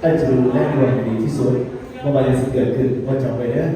ได้จะดูแลดูแลดีที่สุดว่าอะไรจะเกิดขึ้นว่าจำไว้เด้อ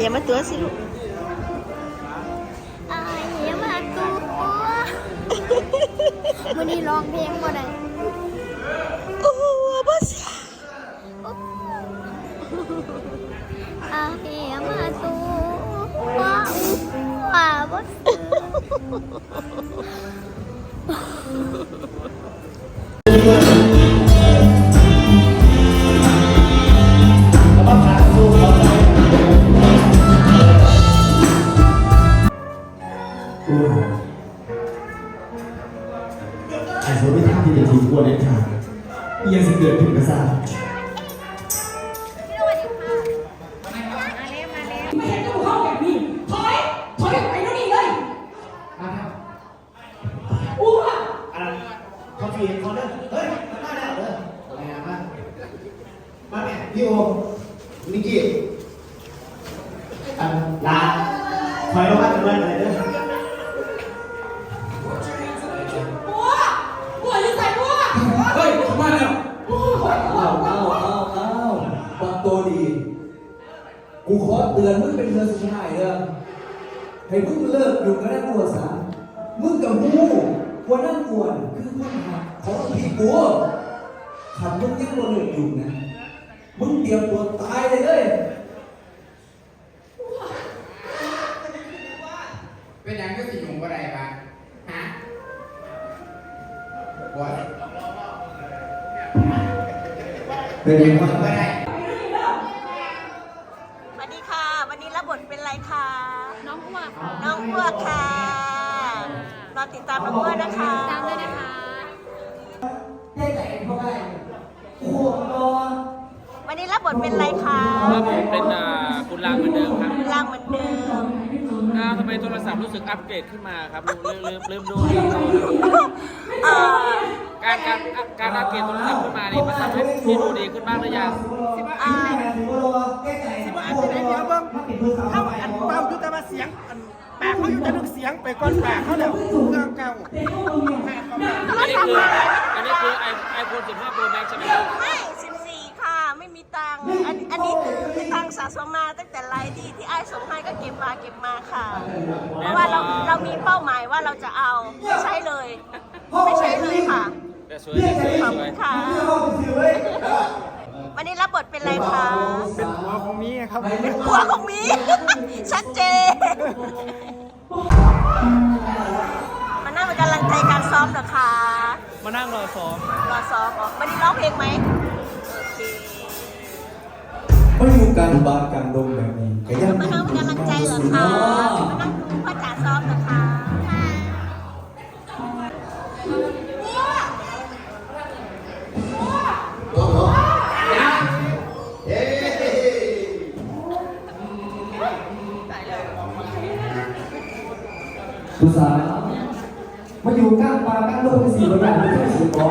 อ้ไอ้อย่ามาตัวสิลูกไอ้อย่ามาตัววันนี้ร้องเพลงบ่ได้โอ้โหบ่เสียไอ้อย่ามาตัวว้าวว้าวบ่เสีย ไอ้คนที่ทำที่จะทีกวนเด็ดขาดยังสิเกิดขึ้นกระซ่าไม่เห็นตู้เข้าแบบนี้ ถอย ถอยออกไปนู่นนี่เลยอู้อะอันนั้นเขาฟีนเขาเด้อเฮ้ยมาได้แล้วเด้ออะไรนะมามาแม่พี่โอนิกกี้อันลาถอยลงมากันเลยเลยเด้อ กูขอเตือนมึงเป็นเรื่องสุดท้ายเลยให้มึงเลิกอยู่กับนักบวชสามมึงกับกูควรนั่งกวนคือคนหักของพี่กูขันมึงยังบ่เลิกอยู่นะ มึงเตรียมตัวตายเลยเลยเป็นยังก็สิยุงบ่ได้ปะฮะบ่ได้เป็นยังไง บ่ได้ ส วัสดีค่ะวันนี้รับบทเป็นอะไรคะน้องอ้วกค่ะน้องพวกค่ะรอติดตามน้องพวกนะคะตามเลยนะคะให้แต่งเข้าไปโอ้โหรอวันนี้รับบทเป็นอะไรคะครับผมเป็นอ่าคุณลางเหมือนเดิมครับร่างเหมือนเดิมอ้าวทำไมโทรศัพท์รู้สึกอัปเกรดขึ้นมาครับลืมลืมลืมดูลืมดูเอ่อ การการการอัปเกรดโทรศัพท์ขึ้นมานี่มันทำให้ที่ดูดีขึ้นบ้างหรือยังสิบอ่าสิบอาจจะได้เดียวเบิ่งเข้าอันเบาอยู่แต่ว่าเสียงอันแปลกเขาอยู่แต่นึกเสียงไปก่อนแปลกเขาแล้วเก่าเก่าอันนี้คืออันนี้คือไอไอโฟน15 Pro Max ใช่ไหมครับไม่14 ค่ะ ไม่มีตังค์อันอันนี้คือตังค์สะสมมาตั้งแต่ไลน์ที่ที่ไอ้ส่งให้ก็เก็บมาเก็บมาค่ะ เพราะว่าเราเรามีเป้าหมายว่าเราจะเอาใช้เลย ไม่ใช้เลยค่ะ สวยสวยสวย ค่ะ วันนี้รับบทเป็นอะไรคะ เป็นหัวของมีครับ เป็นหัวของมี ชัดเจน มานั่งเป็นกำลังใจการซ้อมเหรอคะ มานั่งรอซ้อม รอซ้อมเหรอวันนี้ร้องเพลงไหมไอเคมาอยู่กลางบ้านกลางดงแบบนี้ก็ยังมานั่งเป็นกำลังใจเหรอคะมานั่ง ผู้สาวมาอยู่ก้างปลาก้างโลกเป็นสี่ประการไม่ใช่สิบอ๋อ